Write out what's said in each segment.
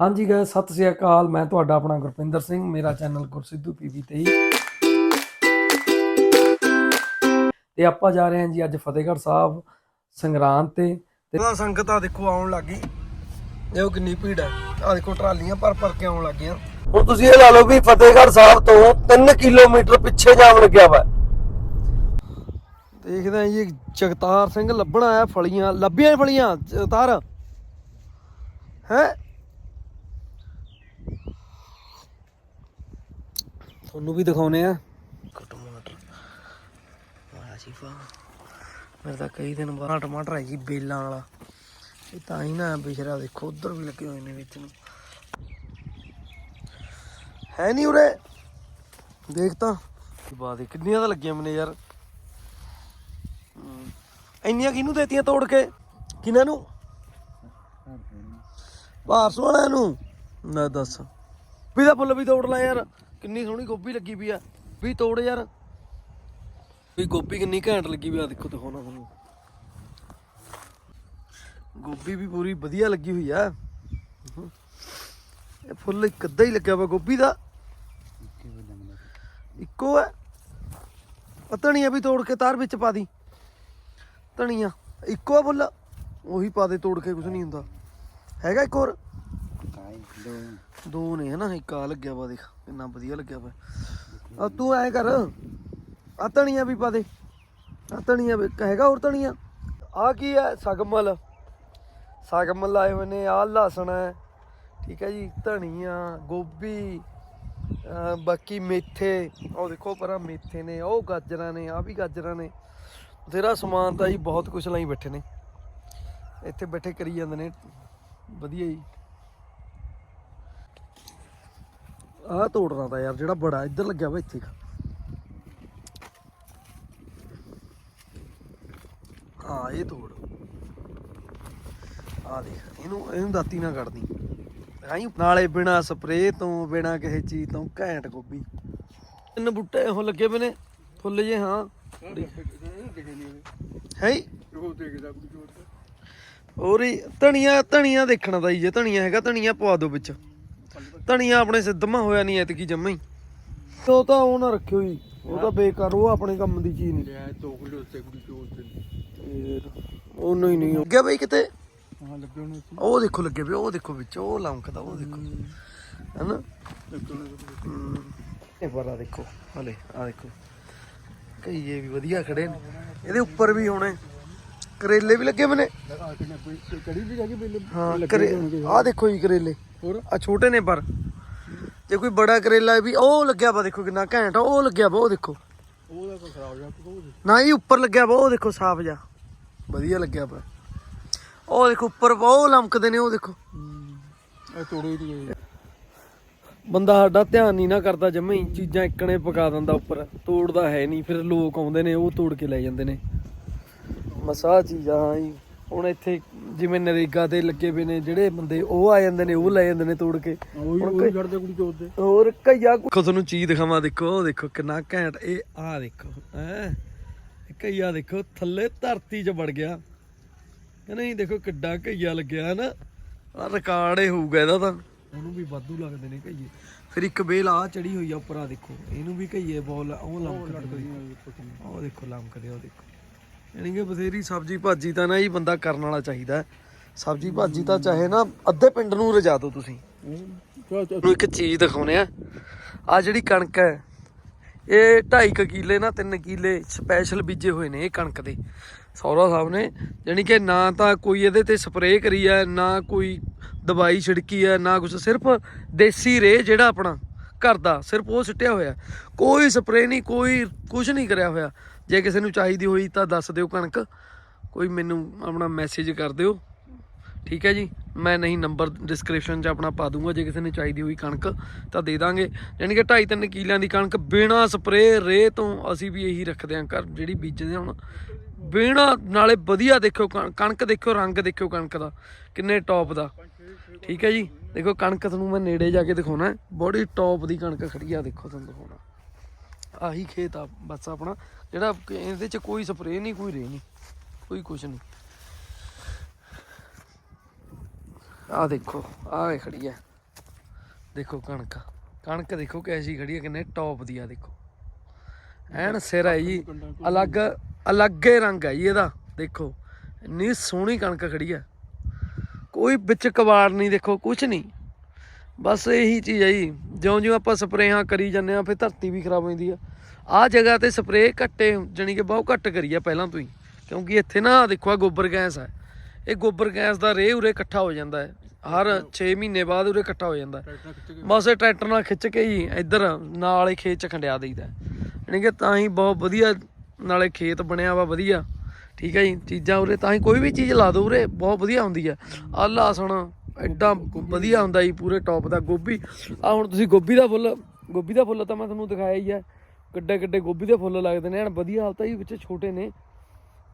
ਹਾਂਜੀ ਗਾਇਸ ਸਤਿ ਸ੍ਰੀ ਅਕਾਲ। ਮੈਂ ਤੁਹਾਡਾ ਆਪਣਾ ਗੁਰਪਿੰਦਰ ਸਿੰਘ, ਮੇਰਾ ਚੈਨਲ ਗੁਰਸਿੱਧੂ ਪੀਵੀ ਤੇ ਤੇ ਆਪਾਂ ਜਾ ਰਹੇ ਹਾਂ ਜੀ ਅੱਜ ਫਤਿਹਗੜ੍ਹ ਸਾਹਿਬ, ਸੰਗਰਾਂਦ ਤੇ। ਤੇ ਸੰਗਤ ਆ ਦੇਖੋ, ਆਉਣ ਲੱਗੀ ਦੇਖੋ ਕਿੰਨੀ ਭੀੜ ਹੈ। ਆ ਦੇਖੋ, ਟਰਾਲੀਆਂ ਭਰ ਭਰ ਕੇ ਆਉਣ ਲੱਗੀਆਂ। ਹੁਣ ਤੁਸੀਂ ਇਹ ਲਾ ਲਓ ਵੀ ਫਤਿਹਗੜ੍ਹ ਸਾਹਿਬ ਤੋਂ 3 ਕਿਲੋਮੀਟਰ ਪਿੱਛੇ ਜਾਮ ਲੱਗਿਆ ਵਾ। ਦੇਖਦਾ ਜੀ ਜਗਤਾਰ ਸਿੰਘ ਲੱਭਣ ਆਇਆ ਫਲੀਆਂ। ਲੱਭੀਆਂ ਫਲੀਆਂ, ਜਗਤਾਰ? ਹੈ? ਤੁਹਾਨੂੰ ਵੀ ਦਿਖਾਉਨੇ ਆ। ਟਮਾਟਰ ਵਾਹ ਜੀ ਮੇਰੇ ਤਾਂ ਕਈ ਦਿਨ ਬਾਅਦ ਟਮਾਟਰ ਹੈ ਜੀ ਬੇਲਾਂ ਵਾਲਾ। ਇਹ ਤਾਂ ਹੀ ਨਾ ਬਿਸ਼ਰਾ ਦੇਖੋ, ਉਧਰ ਵੀ ਲੱਗੇ ਹੋਏ ਨੇ ਵਿੱਚ ਨੂੰ। ਹੈ ਨਹੀਂ ਉਰੇ। ਦੇਖ ਤਾਂ। ਬਾਤ ਕਿੰਨੀਆਂ ਤਾਂ ਲੱਗੀਆਂ ਮੈਨੇ ਯਾਰ। ਇੰਨੀਆਂ ਕਿਹਨੂੰ ਦੇਤੀਆਂ ਤੋੜ ਕੇ? ਕਿਹਨਾਂ ਨੂੰ? ਬਾਹਰ ਸੋਹਣਾ ਨੂੰ। ਨਾ ਦੱਸ। ਵੀ ਦਾ ਫੁੱਲ ਵੀ ਤੋੜ ਲੈ ਯਾਰ। ਕਿੰਨੀ ਸੋਹਣੀ ਗੋਭੀ ਲੱਗੀ ਪਈ ਆ। ਵੀ ਤੋੜ ਯਾਰ। ਵੀ ਗੋਭੀ ਕਿੰਨੀ ਘੈਂਟ ਲੱਗੀ ਪਈ ਆ, ਦੇਖੋ ਦਿਖਾਉਣਾ ਤੁਹਾਨੂੰ। ਗੋਭੀ ਵੀ ਪੂਰੀ ਵਧੀਆ ਲੱਗੀ ਹੋਈ ਆ। ਇਹ ਫੁੱਲ ਇੱਕ ਅੱਧਾ ਹੀ ਲੱਗਿਆ ਵਾ ਗੋਭੀ ਦਾ। ਇੱਕੋ ਹੈ ਆ ਧਨੀਆ ਵੀ ਤੋੜ ਕੇ ਤਾਰ ਵਿੱਚ ਪਾ ਦੀ। ਧਨੀਆ। ਇੱਕੋ ਆ ਫੁੱਲ। ਉਹੀ ਪਾ ਦੇ ਤੋੜ ਕੇ ਕੁਝ ਨਹੀਂ ਹੁੰਦਾ। ਹੈਗਾ ਇੱਕ ਹੋਰ। ਦੋ। ਨੇ ਹਨਾ, ਇੱਕ ਆ ਲੱਗਿਆ ਵਾ ਦੇਖ ਕਿੰਨਾ ਵਧੀਆ ਲੱਗਿਆ ਵਾ। ਆ ਤੂੰ ਐ ਕਰ ਆ ਧਨੀਆ ਵੀ ਪਾ ਦੇ। ਆ ਧਨੀਆ ਵੀ, ਹੈਗਾ ਹੋਰ ਧਨੀਆ? ਆ ਕੀ ਹੈ ਸਗਮਲ। ਸਗਮਲ ਆਏ ਹੋਏ ਨੇ ਆ ਲਸਣ ਹੈ। ਠੀਕ ਹੈ ਜੀ, ਧਨੀਆ, ਗੋਭੀ ਬਾਕੀ ਮੇਥੇ। ਉਹ ਦੇਖੋ ਪਰਾਂ ਮੇਥੇ ਨੇ ਉਹ ਗਾਜਰਾਂ ਨੇ ਆ ਵੀ ਗਾਜਰਾਂ ਨੇ। ਬਥੇਰਾ ਸਮਾਨ ਤਾਂ ਜੀ ਬਹੁਤ ਕੁਝ ਲਾਈ ਬੈਠੇ ਨੇ। ਇੱਥੇ ਬੈਠੇ ਕਰੀ ਜਾਂਦੇ ਨੇ। ਵਧੀਆ ਜੀ। ਆਹ ਤੋੜਨਾ ਤਾਂ ਯਾਰ, ਜਿਹੜਾ ਬੜਾ, ਇੱਧਰ ਲੱਗਿਆ ਵਾ ਇੱਥੇ ਕੁ। ਇਹ ਤੋੜ। ਆ ਦੇਖ, ਇਹਨੂੰ ਇਹਨੂੰ ਦਾਤੀ ਨਾ ਕੱਢਦੀ। ਆਈ ਨਾਲੇ ਬਿਨਾ ਸਪਰੇਅ ਤੋਂ, ਬਿਨਾ ਕਿਸੇ ਚੀਜ਼ ਤੋਂ ਘੈਂਟ ਗੋਭੀ। ਤਿੰਨ ਬੁੱਟੇ ਉਹ ਲੱਗੇ ਪਏ ਨੇ, ਫੁੱਲ ਜੇ ਹਾਂ। ਹੈ? ਹੋਰ ਹੀ ਧਨੀਆ ਦੇਖਣਾ ਤਾਂ ਜੀ ਜੇ, ਧਨੀਆ ਹੈਗਾ, ਧਨੀਆ ਪਵਾ ਦਿਓ ਵਿੱਚ। ਧਨੀਆ ਆਪਣੇ ਸਿੱਧਮਾ ਹੋਇਆ ਨਹੀਂ ਐਤਕੀ ਜੰਮਾ ਹੀ। ਉਹ ਤਾਂ ਉਹ ਨਾ ਰੱਖਿਓ ਜੀ ਉਹ ਤਾਂ ਬੇਕਾਰ ਉਹ ਆਪਣੇ ਕੰਮ ਦੀ ਚੀਜ਼ ਨਹੀਂ। ਉਹ ਨਹੀਂ। ਨਹੀਂ ਅੱਗੇ ਬਈ ਕਿਤੇ? ਉਹ ਦੇਖੋ ਲੱਗੇ ਪਏ ਉਹ ਦੇਖੋ ਵਿੱਚ ਉਹ ਲੰਕਦਾ ਉਹ ਦੇਖੋ। ਹੈਨਾ। ਇਹ ਬੜਾ ਦੇਖੋ ਹਲੇ ਆ ਦੇਖੋ। ਕਈਏ ਵੀ ਵਧੀਆ ਖੜੇ ਨੇ। ਇਹਦੇ ਉੱਪਰ ਵੀ ਹੋਣੇ। ਕਰੇਲੇ ਵੀ ਲੱਗੇ ਬਨੇ ਹਾਂ ਕਰੇ ਆ ਦੇਖੋ ਜੀ ਕਰੇਲੇ। ਹੋਰ? ਆ ਛੋਟੇ ਨੇ ਪਰ। ਜੇ ਕੋਈ ਬੜਾ ਕਰੇਲਾ ਵੀ ਉਹ ਲੱਗਿਆ ਵਾ ਦੇਖੋ ਕਿੰਨਾ ਘੈਂਟ ਆ ਉਹ ਲੱਗਿਆ ਵਾ ਉਹ ਦੇਖੋ। ਨਾ ਜੀ ਉੱਪਰ ਲੱਗਿਆ ਵਾ ਉਹ ਦੇਖੋ ਸਾਫ਼ ਜਾ ਵਧੀਆ ਲੱਗਿਆ ਵਾ। ਉਹ ਦੇਖੋ ਉੱਪਰ ਉਹ ਲਮਕਦੇ ਨੇ ਉਹ ਦੇਖੋ। ਬੰਦਾ ਸਾਡਾ ਧਿਆਨ ਨਹੀਂ ਨਾ ਕਰਦਾ ਜਮੇ ਹੀ ਚੀਜ਼ਾਂ ਇੱਕਣੇ ਪਕਾ ਦਿੰਦਾ ਉੱਪਰ। ਤੋੜਦਾ ਹੈ ਨਹੀਂ ਫਿਰ ਲੋਕ ਆਉਂਦੇ ਨੇ ਉਹ ਤੋੜ ਕੇ ਲੈ ਜਾਂਦੇ ਨੇ। ਮਸਾ ਚੀਜ਼ਾਂ ਹਾਂ ਜੀ। ਹੁਣ ਇੱਥੇ ਜਿਵੇਂ ਨਰੇਗਾ ਤੇ ਲੱਗੇ ਪਏ ਨੇ ਜਿਹੜੇ ਬੰਦੇ ਉਹ ਆ ਜਾਂਦੇ ਨੇ ਉਹ ਲੈ ਜਾਂਦੇ ਨੇ ਤੋੜ ਕੇ। ਹੁਣ ਕਈ- ਹੋਰ ਕਈਆ ਕੋ ਤੁਹਾਨੂੰ ਚੀਜ਼ ਦਿਖਾਵਾਂ ਦੇਖੋ ਉਹ ਦੇਖੋ ਕਿੰਨਾ ਘੈਂਟ ਇਹ ਆ ਦੇਖੋ ਹੈ। ਕਈਆ ਦੇਖੋ ਥੱਲੇ ਧਰਤੀ 'ਚ ਵੜ ਗਿਆ। ਨਹੀਂ ਦੇਖੋ ਕਿੱਡਾ ਕਈਆ ਲੱਗਿਆ ਹੈ ਨਾ ਆ ਰਿਕਾਰਡ ਹੀ ਹੋਊਗਾ ਇਹਦਾ ਤਾਂ। ਉਹਨੂੰ ਵੀ ਵਾਧੂ ਲੱਗਦੇ ਨੇ ਕਈਏ। ਫਿਰ ਇੱਕ ਬੇਲ ਆ ਚੜੀ ਹੋਈ ਆ ਉੱਪਰ ਆ ਦੇਖੋ। ਇਹਨੂੰ ਵੀ ਕਈਏ ਬੋਲ ਉਹ ਲੰਕਦੇ ਉਹ ਦੇਖੋ। ਲੰਕਦੇ ਉਹ ਦੇਖੋ। ਯਾਨੀ ਕਿ ਬਥੇਰੀ ਸਬਜੀ ਭਾਜੀ ਤਾਂ ਨਾ ਹੀ ਬੰਦਾ ਕਰਨ ਵਾਲਾ ਚਾਹੀਦਾ ਸਬਜੀ ਭਾਜੀ ਤਾਂ ਚਾਹੇ ਨਾ ਅੱਧੇ ਪਿੰਡ ਨੂੰ ਰਜਾ ਦਿਓ ਤੁਸੀਂ। ਨੂੰ ਇੱਕ ਚੀਜ਼ ਦਿਖਾਉਨੇ ਆ। ਆ ਜਿਹੜੀ ਕਣਕ ਹੈ, ਇਹ 2.5 ਕਿਲੇ ਨਾ 3 ਕਿਲੇ ਸਪੈਸ਼ਲ ਬੀਜੇ ਹੋਏ ਨੇ ਇਹ ਕਣਕ ਦੇ। ਸੌਰਾ ਸਾਹਿਬ ਨੇ ਜਾਣੀ ਕਿ ਨਾ ਤਾਂ ਕੋਈ ਇਹਦੇ ਤੇ ਸਪਰੇਅ ਕਰੀ ਹੈ ਨਾ ਕੋਈ ਦਵਾਈ ਛਿੜਕੀ ਹੈ ਨਾ ਕੁਝ ਸਿਰਫ ਦੇਸੀ ਰੇ ਜਿਹੜਾ ਆਪਣਾ ਘਰ ਦਾ, ਸਿਰਫ ਉਹ ਸਿੱਟਿਆ ਹੋਇਆ। ਕੋਈ ਸਪਰੇਅ ਨਹੀਂ, ਕੋਈ ਕੁਝ ਨਹੀਂ ਕਰਿਆ ਹੋਇਆ। ਜੇ ਕਿਸੇ ਨੂੰ ਚਾਹੀਦੀ ਹੋਈ ਤਾਂ ਦੱਸ ਦਿਓ ਕਣਕ। ਕੋਈ ਮੈਨੂੰ ਆਪਣਾ ਮੈਸੇਜ ਕਰ ਦਿਓ। ਠੀਕ ਹੈ ਜੀ? ਮੈਂ ਨਹੀਂ ਨੰਬਰ ਡਿਸਕ੍ਰਿਪਸ਼ਨ 'ਚ ਆਪਣਾ ਪਾ ਦੂੰਗਾ। ਜੇ ਕਿਸੇ ਨੇ ਚਾਹੀਦੀ ਹੋਈ ਕਣਕ ਤਾਂ ਦੇ ਦਾਂਗੇ। ਯਾਨੀ ਕਿ 2.5 3 ਕਿਲਿਆਂ ਦੀ ਕਣਕ ਬਿਨਾ ਸਪਰੇਅ ਰੇ ਤੋਂ ਅਸੀਂ ਵੀ ਇਹੀ ਰੱਖਦੇ ਹਾਂ ਘਰ ਜਿਹੜੀ ਬੀਜਦੇ ਹਾਂ ਹੁਣ। ਬਿਨਾ ਨਾਲੇ ਵਧੀਆ ਦੇਖਿਓ ਕਣ- ਕਣਕ ਦੇਖਿਓ, ਰੰਗ ਦੇਖਿਓ ਕਣਕ ਦਾ। ਕਿੰਨੇ ਟੌਪ ਦਾ। ਠੀਕ ਹੈ ਜੀ? ਦੇਖੋ ਕਣਕ ਤੁਹਾਨੂੰ ਮੈਂ ਨੇੜੇ ਜਾ ਕੇ ਦਿਖਾਉਣਾ। ਬੜੀ ਟੌਪ ਦੀ ਕਣਕ ਖੜੀ ਆ, ਦੇਖੋ ਤੁਹਾਨੂੰ ਦਿਖਾਉਣਾ। ਆਹੀ ਖੇਤ ਆ, ਬਸ ਆਪਣਾ। ਜਿਹੜਾ ਇਹਦੇ 'ਚ ਕੋਈ ਸਪਰੇਅ ਨਹੀਂ, ਕੋਈ ਰੇ ਨਹੀਂ, ਕੋਈ ਕੁਛ ਨਹੀਂ। ਆ ਦੇਖੋ ਆ ਖੜੀ ਹੈ ਦੇਖੋ ਕਣਕ ਕਣਕ ਦੇਖੋ ਕੈਸੀ ਖੜੀ ਹੈ ਕਿੰਨੇ ਟੌਪ ਦੀ ਆ, ਦੇਖੋ। ਐਨ ਸਿਰ ਹੈ ਜੀ, ਅਲੱਗ, ਅਲੱਗੇ ਰੰਗ ਹੈ ਜੀ ਇਹਦਾ, ਦੇਖੋ। ਇੰਨੀ ਸੋਹਣੀ ਕਣਕ ਖੜੀ ਹੈ ਕੋਈ ਵਿੱਚ ਕਵਾੜ ਨਹੀਂ, ਦੇਖੋ ਕੁਝ ਨਹੀਂ। ਬਸ ਇਹੀ ਚੀਜ਼ ਹੈ ਜੀ। ਜਿਉਂ ਜਿਉਂ ਆਪਾਂ ਸਪਰੇਹਾਂ ਕਰੀ ਜਾਂਦੇ ਆ ਫਿਰ ਧਰਤੀ ਵੀ ਖਰਾਬ ਹੋ ਜਾਂਦੀ ਆ। ਆਹ ਜਗ੍ਹਾ ਤੇ ਸਪਰੇਅ ਘੱਟੇ ਜਾਣੀ ਕਿ ਬਹੁਤ ਘੱਟ ਕਰੀ ਆ ਪਹਿਲਾਂ ਤੋਂ ਹੀ। ਕਿਉਂਕਿ ਇੱਥੇ ਨਾ, ਦੇਖੋ ਆ ਗੋਬਰ ਗੈਸ ਹੈ ਇਹ ਗੋਬਰ ਗੈਸ ਦਾ ਰੇਹ ਉਰੇ ਇਕੱਠਾ ਹੋ ਜਾਂਦਾ ਹੈ। ਹਰ 6 ਮਹੀਨੇ ਬਾਅਦ ਉਰੇ ਇਕੱਠਾ ਹੋ ਜਾਂਦਾ ਬਸ ਇਹ ਟਰੈਕਟਰ ਨਾਲ ਖਿੱਚ ਕੇ ਹੀ ਇੱਧਰ ਨਾਲ ਹੀ ਖੇਤ ਚ ਖੰਡਿਆ ਦਈਦਾ ਯਾਨੀ ਕਿ ਤਾਂ ਹੀ ਬਹੁਤ ਵਧੀਆ ਨਾਲੇ ਖੇਤ ਬਣਿਆ ਵਾ, ਵਧੀਆ। ਠੀਕ ਹੈ ਜੀ, ਚੀਜ਼ਾਂ ਉਰੇ ਤਾਂ ਹੀ ਕੋਈ ਵੀ ਚੀਜ਼ ਲਾ ਦੋ ਉਰੇ, ਬਹੁਤ ਵਧੀਆ ਹੁੰਦੀ ਆ। ਆ ਲਸਣ ਐਡਾ ਵਧੀਆ ਹੁੰਦਾ ਜੀ ਪੂਰੇ ਟੌਪ ਦਾ ਗੋਭੀ। ਆ ਹੁਣ ਤੁਸੀਂ ਗੋਭੀ ਦਾ ਫੁੱਲ, ਗੋਭੀ ਦਾ ਫੁੱਲ ਤਾਂ ਮੈਂ ਤੁਹਾਨੂੰ ਦਿਖਾਇਆ ਹੀ ਹੈ ਕਿੱਡੇ ਕਿੱਡੇ ਗੋਭੀ ਦੇ ਫੁੱਲ ਲੱਗਦੇ ਨੇ, ਐਨ ਵਧੀਆ ਹਾਲਤ ਆ ਜੀ ਵਿੱਚ ਛੋਟੇ ਨੇ।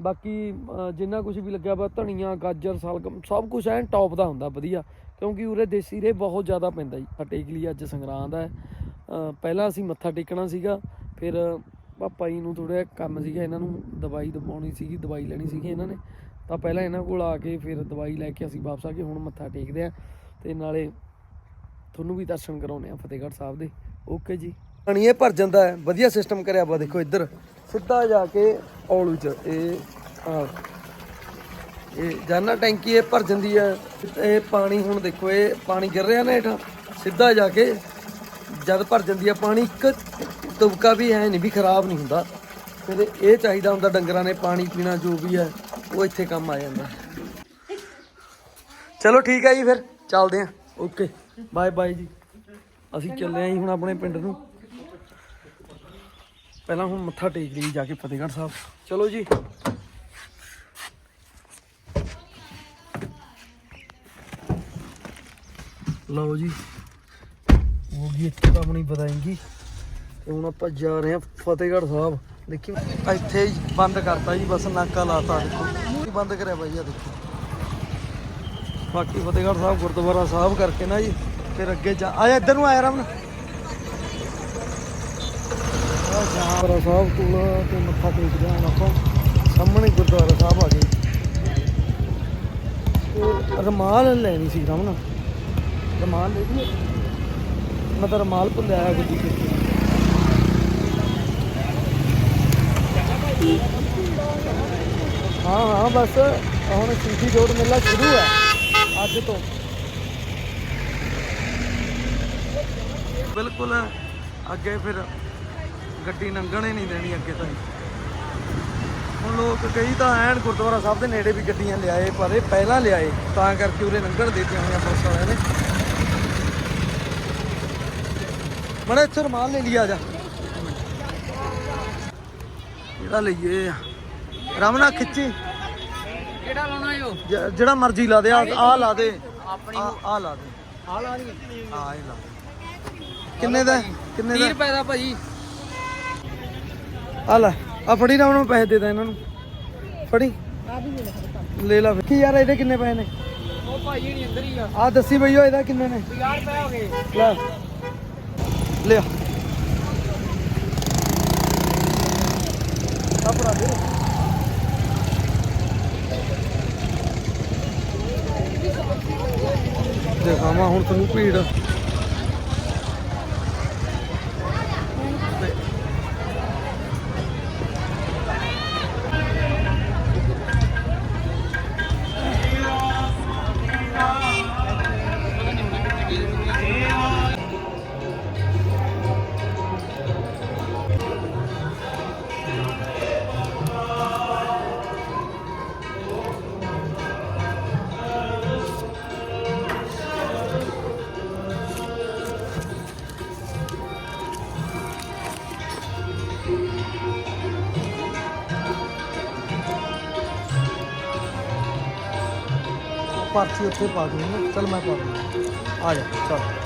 ਬਾਕੀ ਜਿੰਨਾ ਕੁਝ ਵੀ ਲੱਗਿਆ ਵਾ, ਧਨੀਆ, ਗਾਜਰ, ਸਲਗਮ, ਸਭ ਕੁਝ ਐਨ ਟੌਪ ਦਾ ਹੁੰਦਾ ਵਧੀਆ। ਕਿਉਂਕਿ ਉਰੇ ਦੇਸੀ ਰੇ ਬਹੁਤ ਜ਼ਿਆਦਾ ਪੈਂਦਾ ਜੀ। ਮੱਥਾ ਟੇਕ ਲਈ ਅੱਜ ਸੰਗਰਾਂ ਦਾ ਪਹਿਲਾਂ ਅਸੀਂ ਮੱਥਾ ਟੇਕਣਾ ਸੀਗਾ, ਫਿਰ ਪਾਪਾ ਜੀ ਨੂੰ ਥੋੜਾ ਕੰਮ ਸੀਗਾ, ਇਹਨਾਂ ਨੂੰ ਦਵਾਈ ਦਵਾਉਣੀ ਸੀਗੀ, ਦਵਾਈ ਲੈਣੀ ਸੀਗੀ ਇਹਨਾਂ ਨੇ। ਤਾਂ ਪਹਿਲਾਂ ਇਹਨਾਂ ਕੋਲ ਆ ਕੇ ਫਿਰ ਦਵਾਈ ਲੈ ਕੇ ਅਸੀਂ ਵਾਪਸ ਆ ਕੇ ਹੁਣ ਮੱਥਾ ਟੇਕਦੇ ਆ ਤੇ ਨਾਲੇ ਤੁਹਾਨੂੰ ਵੀ ਦਰਸ਼ਨ ਕਰਾਉਣੇ ਆ ਫਤਿਹਗੜ੍ਹ ਸਾਹਿਬ ਦੇ। ਓਕੇ ਜੀ। ਪਾਣੀ ਇਹ ਭਰ ਜਾਂਦਾ ਹੈ, ਵਧੀਆ ਸਿਸਟਮ ਕਰਿਆ ਵਾ ਦੇਖੋ ਇੱਧਰ। ਸਿੱਧਾ ਜਾ ਕੇ ਔਲੂ ਚ ਇਹ ਆ ਇਹ ਜਾਨਾ ਟੈਂਕੀ ਇਹ ਭਰ ਜਾਂਦੀ ਹੈ, ਇਹ ਪਾਣੀ ਹੁਣ ਦੇਖੋ, ਇਹ ਪਾਣੀ ਗਿਰ ਰਿਹਾ ਨਾ ਹੇਠਾਂ ਸਿੱਧਾ ਜਾ ਕੇ ਜਦ ਭਰ ਜਾਂਦੀ ਹੈ ਪਾਣੀ, ਇੱਕ ਤੁਬਕਾ ਵੀ ਹੈ ਨਹੀਂ ਵੀ ਖਰਾਬ ਨਹੀਂ ਹੁੰਦਾ। ਫਿਰ ਇਹ ਚਾਹੀਦਾ ਹੁੰਦਾ ਡੰਗਰਾਂ ਨੇ ਪਾਣੀ ਪੀਣਾ ਜੋ ਵੀ ਹੈ, ਉਹ ਇੱਥੇ ਕੰਮ ਆ ਜਾਂਦਾ। ਚਲੋ ਠੀਕ ਹੈ ਜੀ ਫਿਰ, ਚੱਲਦੇ ਆਂ। ਓਕੇ, ਬਾਏ ਬਾਏ ਜੀ। ਅਸੀਂ ਚੱਲੇ ਆਂ ਜੀ ਹੁਣ ਆਪਣੇ ਪਿੰਡ ਨੂੰ। ਪਹਿਲਾਂ ਹੁਣ ਮੱਥਾ ਟੇਕ ਲਈ ਜਾ ਕੇ ਫਤਿਹਗੜ੍ਹ ਸਾਹਿਬ। ਚਲੋ ਜੀ। ਲਓ ਜੀ। ਹੋ ਗਈ ਆਪਣੀ ਬਤਾਏਂਗੀ ਤੇ ਹੁਣ ਆਪਾਂ ਜਾ ਰਹੇ ਹਾਂ ਫਤਿਹਗੜ੍ਹ ਸਾਹਿਬ। ਦੇਖੀ, ਇੱਥੇ ਹੀ ਬੰਦ ਕਰਤਾ ਜੀ, ਬਸ ਨਾਕਾ ਲਾਤਾ ਦੇਖੋ। ਬੰਦ ਕਰਿਆ ਬਾਈ ਆ ਦੇਖੋ। ਬਾਕੀ ਫਤਿਹਗੜ੍ਹ ਸਾਹਿਬ, ਗੁਰਦੁਆਰਾ ਸਾਹਿਬ ਕਰਕੇ ਨਾ ਜੀ, ਫਿਰ ਅੱਗੇ ਜਾ ਆ ਇੱਧਰ ਨੂੰ ਆਇਆ ਰਮਨ ਗੁਰਦੁਆਰਾ ਸਾਹਿਬ ਕੋਲ ਤੇ ਮੱਥਾ ਟੇਕਦੇ ਹਾਂ ਆਪਾਂ। ਸਾਹਮਣੇ ਗੁਰਦੁਆਰਾ ਸਾਹਿਬ ਆ ਗਏ। ਤੇ ਰਮਾਲ ਲੈਣੀ ਸੀ ਰਮਨ ਰਮਾਲ ਲੈ ਲਈ ਮੈਂ ਤਾਂ ਰਮਾਲ ਭੁੱਲਿਆ ਆਇਆ ਗੱਡੀ ਤੇ। ਹਾਂ ਹਾਂ, ਬਸ, ਹੁਣ ਸੀਟੀ ਜੋੜ ਮੇਲਾ ਸ਼ੁਰੂ ਹੈ, ਅੱਜ ਤੋਂ। ਬਿਲਕੁਲ, ਅੱਗੇ ਫਿਰ ਗੱਡੀ ਲੰਘਣੇ ਨਹੀਂ ਦੇਣੀ ਅੱਗੇ ਤਾਂ ਹੁਣ ਲੋਕ ਕਈ ਤਾਂ ਐਨ ਗੁਰਦੁਆਰਾ ਸਾਹਿਬ ਦੇ ਨੇੜੇ ਵੀ ਗੱਡੀਆਂ ਲਿਆਏ, ਪਰ ਇਹ ਪਹਿਲਾਂ ਲਿਆਏ, ਤਾਂ ਕਰਕੇ ਉਰੇ ਲੰਘਣ ਦਿੱਤੀਆਂ ਹੋਈਆਂ ਪੁਲਿਸ ਵਾਲਿਆਂ ਨੇ। ਮੜਾ ਇੱਥੇ ਰਮਾਲ ਲੈ ਲਿਆ ਜਾ। ਜਿਹੜਾ ਲਈਏ ਰਮਨਾ ਖਿੱਚੀ। ਕਿਹੜਾ ਲਾਉਣਾ ਜ- ਜਿਹੜਾ ਮਰਜ਼ੀ ਲਾ ਦੇ ਆ ਆ ਲਾ ਦੇ। ਆਪਣੀ ਆ ਆ ਲਾ ਦੇ। ਆ ਲਾ ਲਈ ਆ ਇਹ ਲਾ ਦੇ। ਕਿੰਨੇ ਦਾ? ਕਿੰਨੇ 30 ਦਾ? ਰੁਪਏ ਦਾ ਭਾਜੀ। ਆ ਲੈ ਆ ਫੜੀ ਨਾ ਉਹਨਾਂ ਨੂੰ ਪੈਸੇ ਦੇ ਦੇ ਇਹਨਾਂ ਨੂੰ। ਫੜੀ। ਲੈ ਲਾ। ਫਿਰ। ਕੀ ਯਾਰ ਇਹਦੇ ਕਿੰਨੇ ਪੈਸੇ ਨੇ? ਉਹ ਭਾਜੀ ਨਹੀਂ ਅੰਦਰ ਹੀ ਆ। ਆ ਦੱਸੀ ਬਈਓ ਇਹਦਾ ਕਿੰਨੇ ਨੇ? 50 ਰੁਪਏ ਹੋ ਗਏ। ਲੈ। ਲਿਆ। ਆਪਣਾ ਦੇ ਦਿਖਾਵਾਂ ਹੁਣ ਤੁਹਾਨੂੰ ਭੀੜ। ਪਰਚੀ ਉੱਥੇ ਪਾ ਦੂੰਗਾ ਚਲ ਮੈਂ ਪਾ ਦੂੰਗਾ ਆ ਜਾ ਚਲ।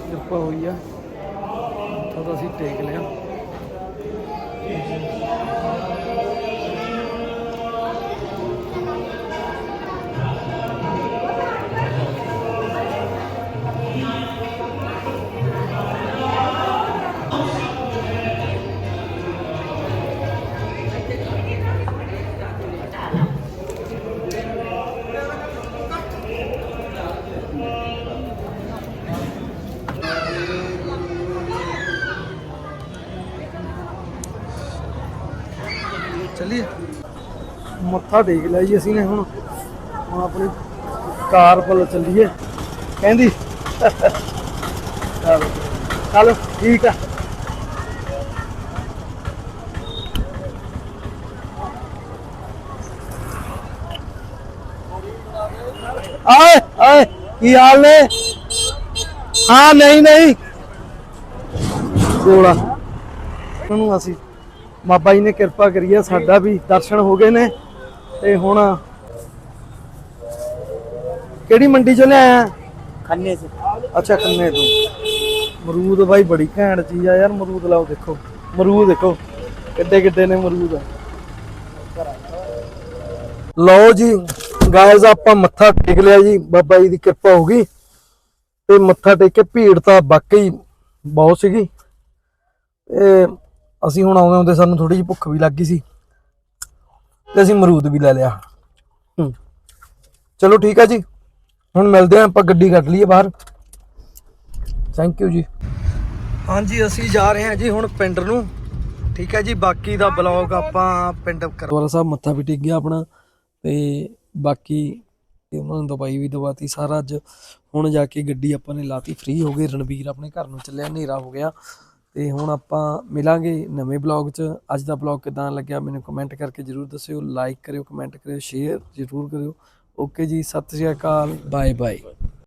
ਕਿਰਪਾ ਹੋਈ ਆ। ਮੱਥਾ ਤਾਂ ਅਸੀਂ ਟੇਕ ਲਿਆ। ਚੱਲੀਏ? ਮੱਥਾ ਟੇਕ ਲਿਆ ਜੀ ਅਸੀਂ ਨੇ ਹੁਣ। ਹੁਣ ਆਪਣੀ ਕਾਰ ਵੱਲ ਚੱਲੀਏ। ਕਹਿੰਦੀ, ਚਲੋ ਚਲੋ, ਠੀਕ ਆ। ਆਏ ਆਏ, ਕੀ ਹਾਲ ਨੇ? ਹਾਂ, ਨਹੀਂ ਨਹੀਂ। ਕੋਲਾ ਉਹਨੂੰ ਅਸੀਂ ਬਾਬਾ ਜੀ ਨੇ ਕਿਰਪਾ ਕਰੀ ਆ ਸਾਡਾ ਵੀ ਦਰਸ਼ਨ ਹੋ ਗਏ ਨੇ। ਤੇ ਹੁਣ ਕਿਹੜੀ ਮੰਡੀ ਚੋਂ ਲਿਆਇਆ? ਖੰਨੇ ਸੇ ਅੱਛਾ ਖੰਨੇ ਤੋਂ। ਮਰੂਦ ਬਾਈ ਬੜੀ ਘੈਂਟ ਚੀਜ਼ ਆ ਯਾਰ ਮਰੂਦ ਲਾਓ ਦੇਖੋ। ਮਰੂਦ ਦੇਖੋ ਕਿੱਡੇ ਕਿੱਡੇ ਨੇ ਮਰੂਦ। ਲਓ ਜੀ ਗਾਇਜ਼ ਆਪਾਂ ਮੱਥਾ ਟੇਕ ਲਿਆ ਜੀ ਬਾਬਾ ਜੀ ਦੀ ਕਿਰਪਾ ਹੋ ਗਈ। ਤੇ ਮੱਥਾ ਟੇਕ ਕੇ ਭੀੜ ਤਾਂ ਵਾਕਈ ਬਹੁਤ ਸੀਗੀ। ਤੇ ਅਸੀਂ ਹੁਣ ਆਉਂਦੇ ਹੁੰਦੇ ਸਾਨੂੰ ਥੋੜੀ ਜਿਹੀ ਭੁੱਖ ਵੀ ਲੱਗ ਗਈ ਸੀ ਤੇ ਅਸੀਂ ਮਰੂਦ ਵੀ ਲੈ ਲਿਆ। ਹੂੰ। ਚਲੋ ਠੀਕ ਆ ਜੀ ਹੁਣ ਮਿਲਦੇ ਆਂ ਆਪਾਂ ਗੱਡੀ ਕੱਢ ਲਈਏ ਬਾਹਰ। ਥੈਂਕ ਯੂ ਜੀ। ਹਾਂਜੀ ਅਸੀਂ ਜਾ ਰਹੇ ਹਾਂ ਜੀ ਹੁਣ ਪਿੰਡ ਨੂੰ। ਠੀਕ ਹੈ ਜੀ ਬਾਕੀ ਦਾ ਬਲੌਗ ਆਪਾਂ ਪਿੰਡ ਕਰਵਾਲਾ ਸਾਹਿਬ ਮੱਥਾ ਵੀ ਟੇਕ ਗਿਆ ਆਪਣਾ ਤੇ ਬਾਕੀ ਤੇ ਉਹਨਾਂ ਨੂੰ ਦਵਾਈ ਵੀ ਦਵਾਤੀ ਸਾਰਾ ਅੱਜ। ਹੁਣ ਜਾ ਕੇ ਗੱਡੀ ਆਪਾਂ ਨੇ ਲਾਤੀ ਫ੍ਰੀ ਹੋ ਗਏ ਰਣਵੀਰ ਆਪਣੇ ਘਰ ਨੂੰ ਚੱਲਿਆ ਹਨੇਰਾ ਹੋ ਗਿਆ। ਤੇ ਹੁਣ ਆਪਾਂ ਮਿਲਾਂਗੇ ਨਵੇਂ ਬਲੌਗ 'ਚ। ਅੱਜ ਦਾ ਬਲੌਗ ਕਿਦਾਂ ਲੱਗਿਆ ਮੈਨੂੰ ਕਮੈਂਟ ਕਰਕੇ ਜਰੂਰ ਦੱਸਿਓ। ਲਾਈਕ ਕਰਿਓ ਕਮੈਂਟ ਕਰਿਓ ਸ਼ੇਅਰ ਜਰੂਰ ਕਰਿਓ। ਓਕੇ ਜੀ, ਸਤਿ ਸ਼੍ਰੀ ਅਕਾਲ। Bye bye